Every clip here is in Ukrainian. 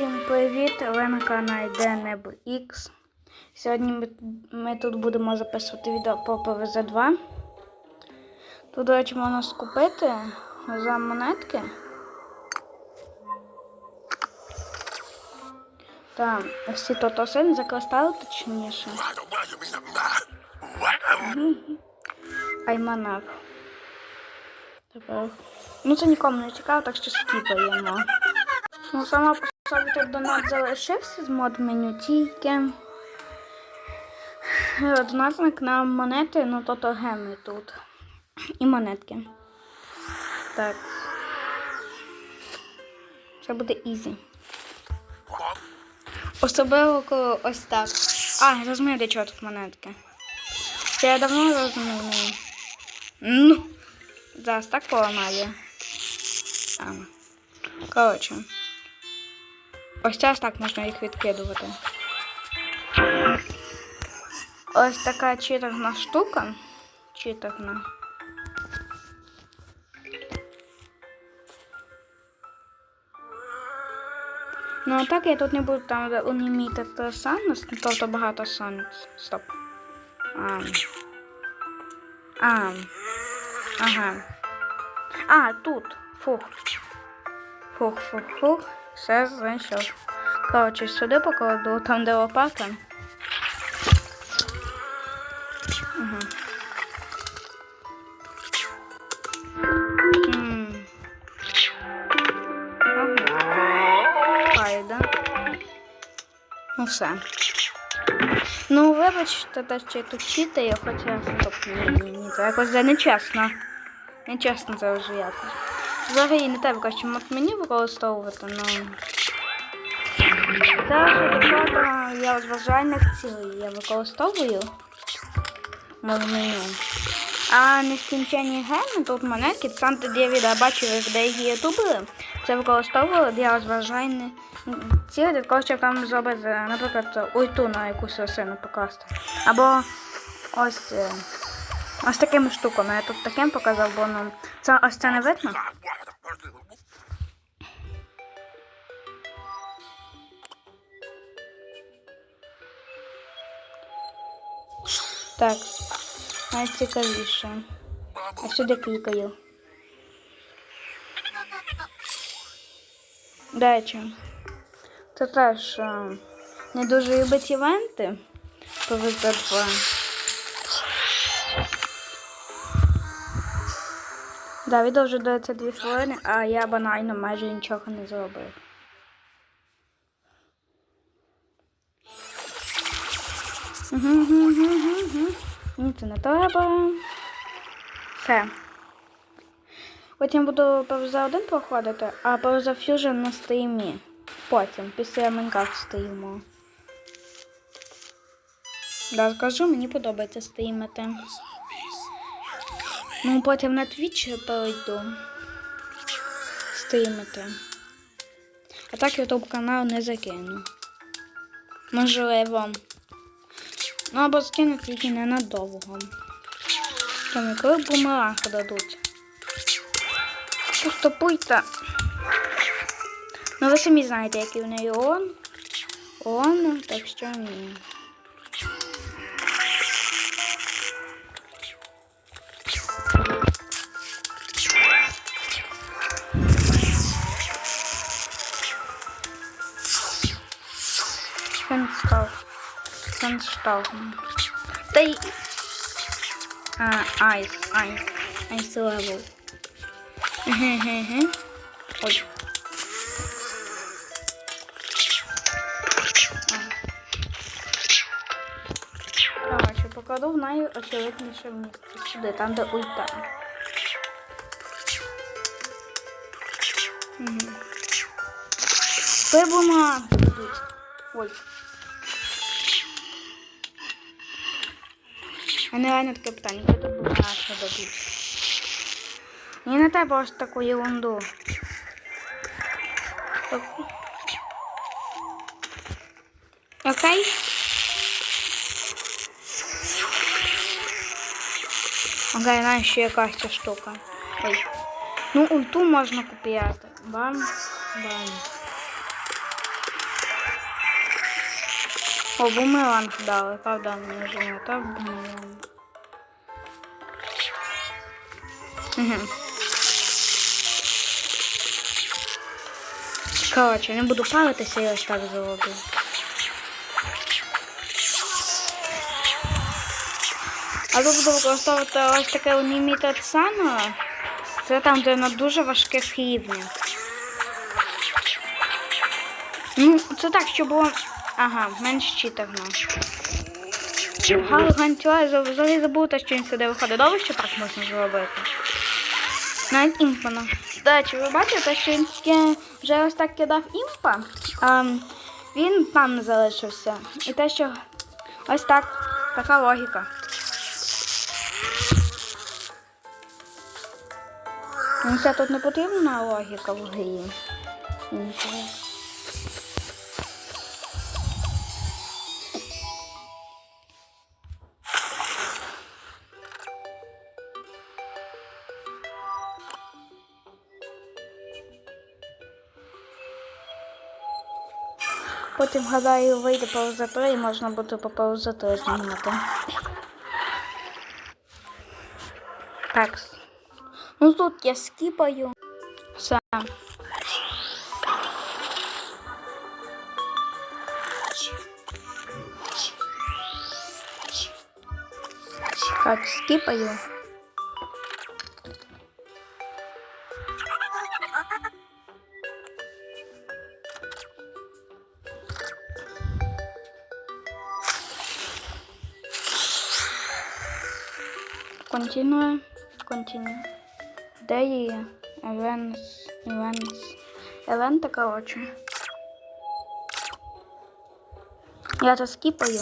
Всім привіт! Ви на каналі DNBX. Сьогодні ми, тут будемо записувати відео по PvZ 2. Тут, до речі, можна скупити за монетки. Там всі тотоси за кристали, точніше. Айманах. Тепер. Ну це нікому не цікаво, так що скіпаємо. Ну, сама по тут донат залишився з мод меню тільки. Донатник на монети, ну то то геми тут. І монетки. Так. Це буде ізі. Особливо коли ось так. А, розумію, для чого тут монетки. Це я давно розумію. Ну. Зараз так поламаю. Коротше. Ось час так можна їх відкидувати. Ось така читерна штука. Читерна. Ну а так я тут не буду там Unlimited Suns, тобто багато Suns. Стоп. А. А. Ага. А, тут. Фух. Фух, фух, фух. Все знайшов. Коротше, сюди покладу, там де лопата. Ну все. Ну, вибачте, те, що я тут читаю, хоча стоп, ні, ні, ні, це якось нечесно. Нечесно це вже якось. Взагалі не треба краще мод мені використовувати, ну. Це багато я розважальних цілей я використовую мод меню. А нескінченні геми, тут монетки, Санта Девіда бачив, як деякі ютубери це використовували для розважальних цілей, для того, щоб там зробити, наприклад, ульту на якусь рослину покласти. Або ось. е, Ось такими штуками. Я тут таким показав, бо ну, це ось це не видно. Так, найцікавіше. А сюди клікаю. Речі, це теж е, не дуже любить івенти. Повезло два. Да, відео вже дається дві хвилини, а я банально майже нічого не зробив. Ні, це не треба. Все. Потім буду ПВЗ 1 проходити, а ПВЗ Fusion на стрімі. Потім, після Майнкрафт стріму. Да, скажу, мені подобається стрімити. Ну, потім на Twitch перейду стрімити. А так YouTube канал не закину. Можливо. Ну або скинуть тільки ненадовго. Там коли бумеранг дадуть. Поступуйте. Ну ви самі знаєте, який в неї он. Он, так що ні. Фенстал. Та й... А, айс, айс. Айс левел. Ге-ге-ге. Ой. Короче, покладу в найочевидніше місце. Сюди, там де ульта. Пибума. Ой. А не реально таке питання, коли тут буде наша дадуть. Мені не треба ось таку ерунду. Окей? Окей, на ще якась ця штука. Ой. Ну, ульту можна купувати. Бам, бам. О, бумеранг дали, правда, мені вже так бумеранг. Угу. Коротше, не буду паритися, я ось так зроблю. А тут буду використовувати ось таке Unlimited Sun. Це там, де на дуже важких рівнях. Ну, це так, щоб було. Ага, менш читерно. Гал гантюа взагалі забута, що він сюди виходить. Добре, що так можна зробити. Навіть імпана. До речі, ви бачите, що він вже ось так кидав імпа, а він там залишився. І те, що ось так, така логіка. Ну, це тут не потрібна логіка в грі. Потім, гадаю, вийде пауза 3 і можна буде по пауза 3 знімати. Так. Ну тут я скіпаю. Все. Так, скіпаю. Континує. Континує. Де її? Евенс. Евенс. Евенти, коротше. Я то скіпаю.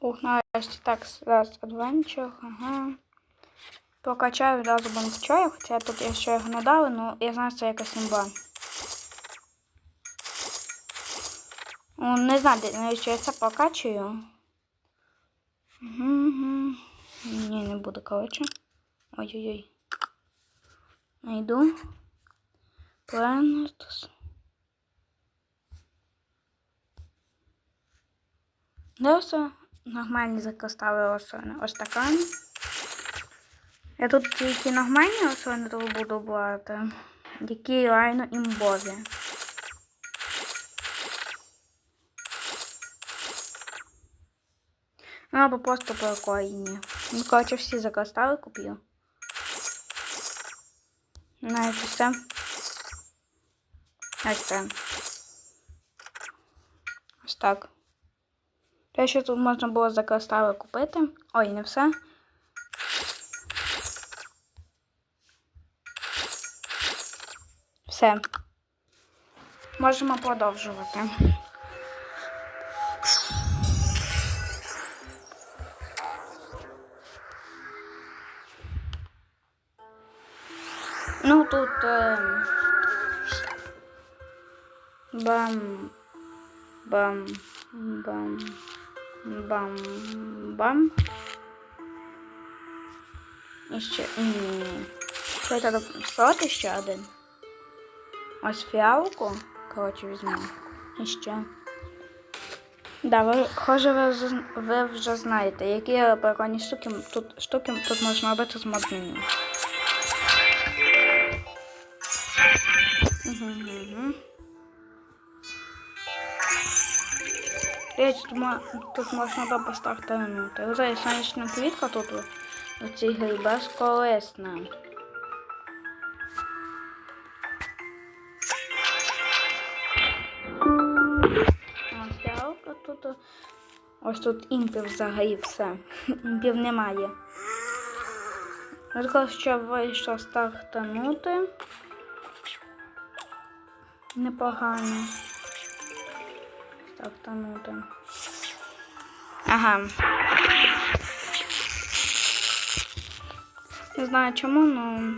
Ух, нарешті так, зараз адвенчер, ага. Прокачаю одразу банкчаю, хоча тут я ще його не дали, я знаю, що це якась імба. Не знаю, навіщо я це прокачую. Угу, угу. Ні, не буду, коротше. Ой-ой-ой. Найду. Да, все нормальні закоставили осони. Ось така. Я тут тільки нормальні осони то буду брати. Які реально імбові. Ну, або просто прикольні. Ну, коротше, всі закостави куплю. Навіть все. Ось це. Ось так. Те, що тут можна було за кристали купити. Ой, не все. Все. Можемо продовжувати. Ну тут е, бам, бам, бам, бам, бам. І ще ні, ні, ні. Що треба стати ще один. Ось фіалку, коротше, візьму. І ще. Да, ви, хоже, ви, з- ви вже знаєте, які прикольні штуки тут, штуки тут можна робити з модменю. Речі, тут, тут можна добре стартанути. Вже сонячна квітка тут у- цій грі безколесна. А тут. Ось тут імпів взагалі все. Імпів немає. Тільки що вийшло стартанути. Непогано. Стартанути. Ага. Не знаю чому, ну.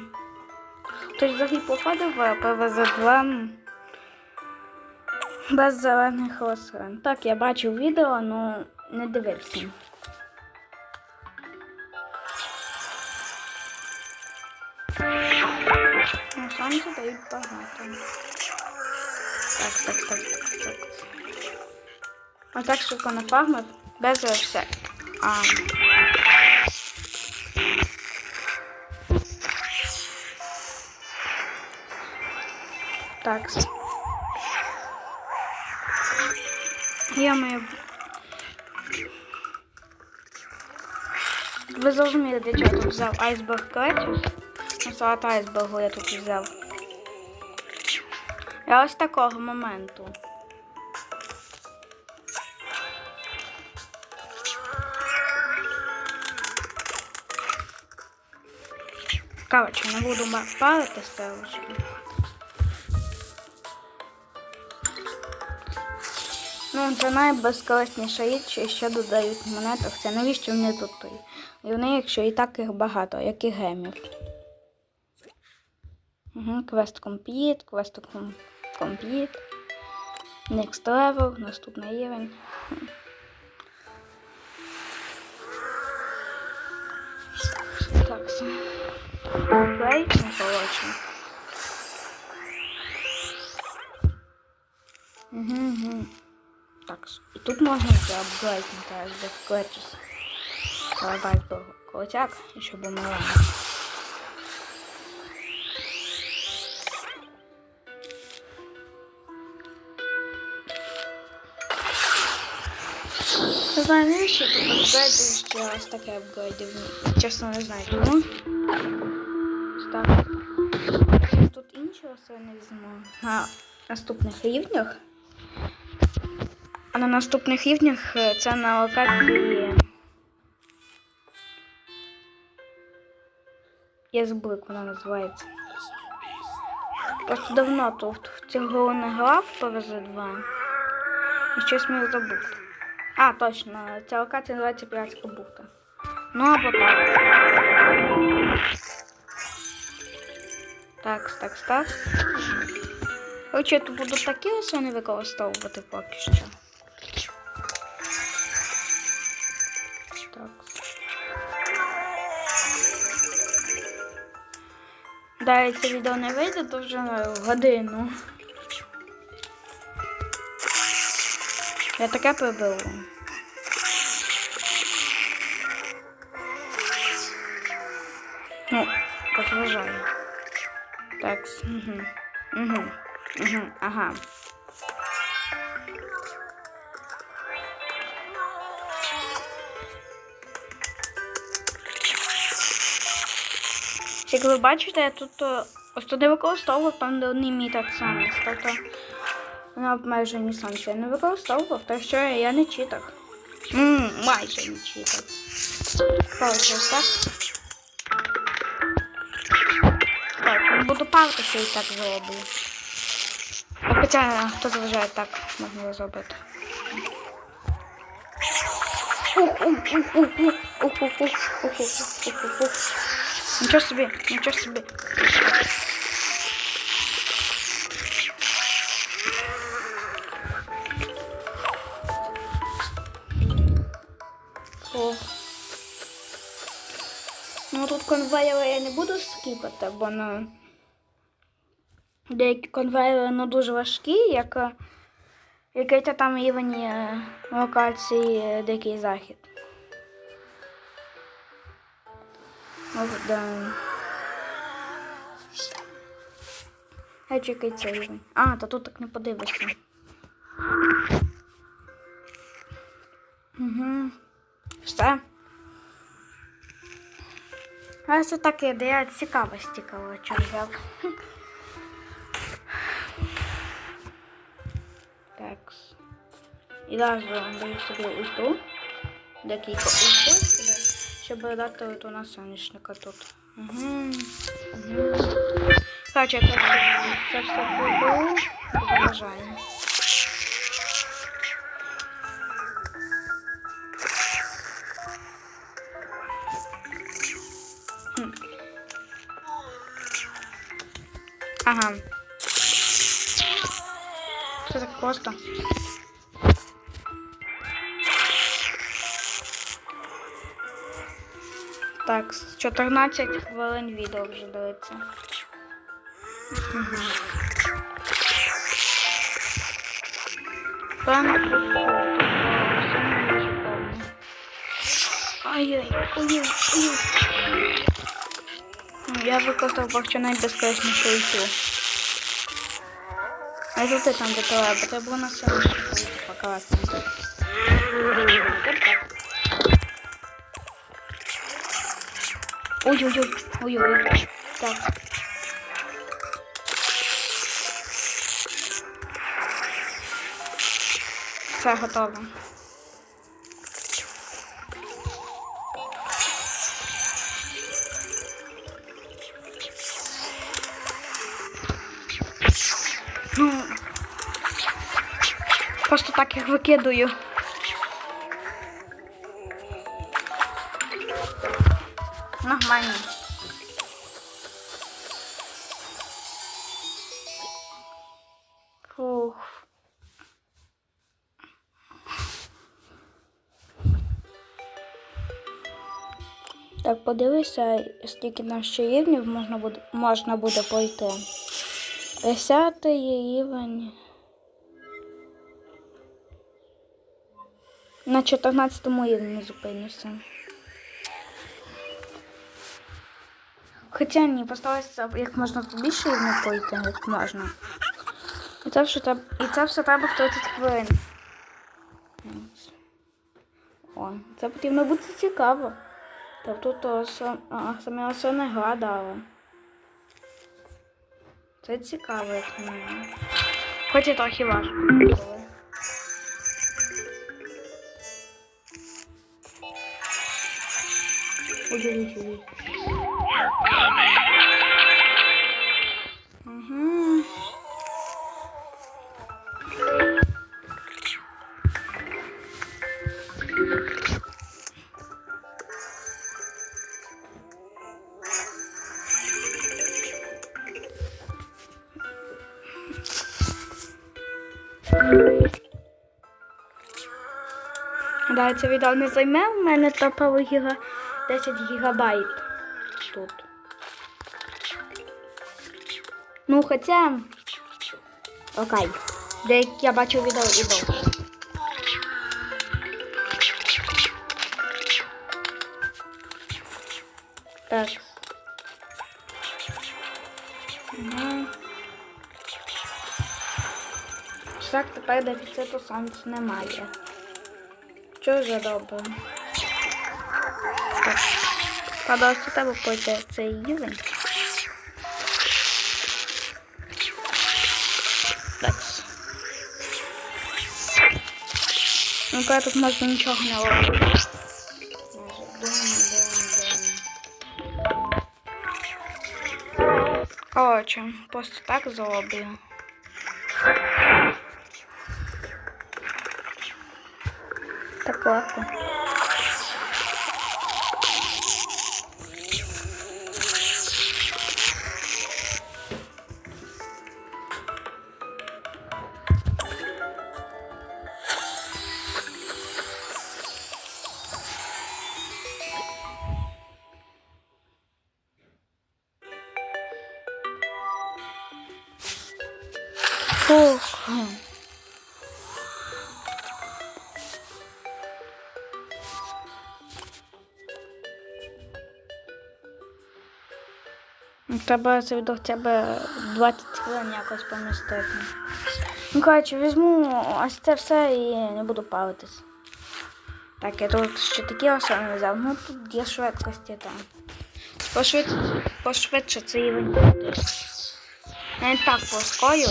Хтось взагалі походив в ПВЗ-2 без зелених рослин. Так, я бачив відео, але не дивився. Ну, сонце дають багато. Так, так, так, так, так. Швидко нафармив, без все. А. Так. Я маю. Ви зрозуміли, чого я тут взяв айсберг Клетчус? Ну, салат айсбергу я тут взяв. Я ось такого моменту. Коротше, не буду парити селочки. Ну, це найбезкорисніша річ, і ще додають в монетах. Це навіщо вони тут? той? І вони, якщо і так їх багато, як і гемів. Угу, квест компліт, квест ком- компліт. Next level, наступний рівень. Так, все. Плей, не коротше. Угу, угу. Так, і тут можна вже апгрейднути аж до клетчус. Давай колотяк, і щоб бумеранг. Не знаю, навіщо тут апгрейдив, що ось таке апгрейдив. Чесно, не знаю чому. Інші рослини візьму на наступних рівнях. А на наступних рівнях е, це на локації. Я забула, вона називається. Просто давно тут в цього не грав по ВЗ2. І щось міг забути. А, точно, ця локація називається Піратська бухта. Ну або так. Так, так, так. Короче, я тут буду такі рослини використовувати поки що. Так. Далі це відео не вийде, то вже годину. Я таке приберу. Так, угу. Угу. Угу. Ага. Як ви бачите, я тут е, ось туди використовував, там де одні мій так само. Тобто на обмежені я не використовував, так що я не читав. Ммм, майже не читав. Коротше, ось так. Не буду паритися і так зроблю. Хоча хто заважає так можна зробити. Нічого собі, нічого собі. О. Ну тут конвейери я не буду скіпати, бо на деякі конвейери ну, дуже важкі, як е, який то там рівень локації е, Дикий Захід. Ну, да. Геть, який це рівень. А, та тут так не подивишся. Угу. Все. А це таке, де я цікавості, коротше, взяв. Так. І зараз даю собі ульту. Декілька ульту, щоб дати ульту на сонячника тут. Угу. Угу. Коротше, я коротше, це все. Заважаю. Хм. Ага все так просто. Так, 14 хвилин відео вже дивиться. Ай-яй, ой, ой. Я використав бахчу найбезпечнішу йти. А тут ти там де треба, бо треба було на себе Ой-ой-ой, ой-ой-ой. Так. Все готово. Просто так їх викидаю. Нормально. Фух. Так, подивися, скільки нам ще рівнів можна буде, можна буде пройти. Десятий рівень. На 14 рівні зупинюся. Хоча ні, постараюся як можна більше рівня пройти, як можна. І це все треба, і це все треба 30 хвилин. О, це потрібно бути цікаво. Тобто то саме основна гра дала. Це цікаво, як мене. Хоч і трохи важко. Угу. Да, це відео не займе, в мене топово гіга 10 гігабайт тут. Ну, хоча. Окей. Де я бачу відео і довго. Так. Так, тепер дефіциту сонця немає. Що вже добре? Треба з тебе пойти цей рівень. Так. Ну, коли тут можна нічого не робити. Коротше, просто так зроблю. Фух. Треба це відео хоча б 20 хвилин якось помістити. Ну, коротше, візьму ось це все і не буду палитись. Так, я тут ще такі особи взяв. Ну тут є швидкості там. Пошвид... Пошвидше це рівень буде. Не так плоскою.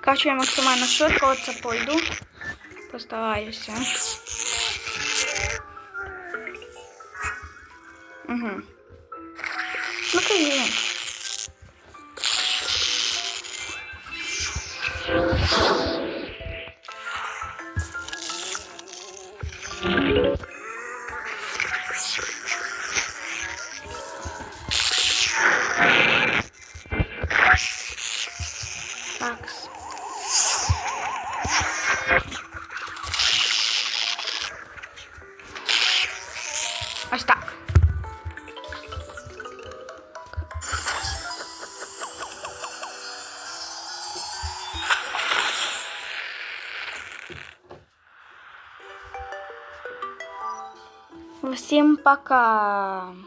Короче, я максимально швидко оце пойду. Постараюся. Угу. Пока.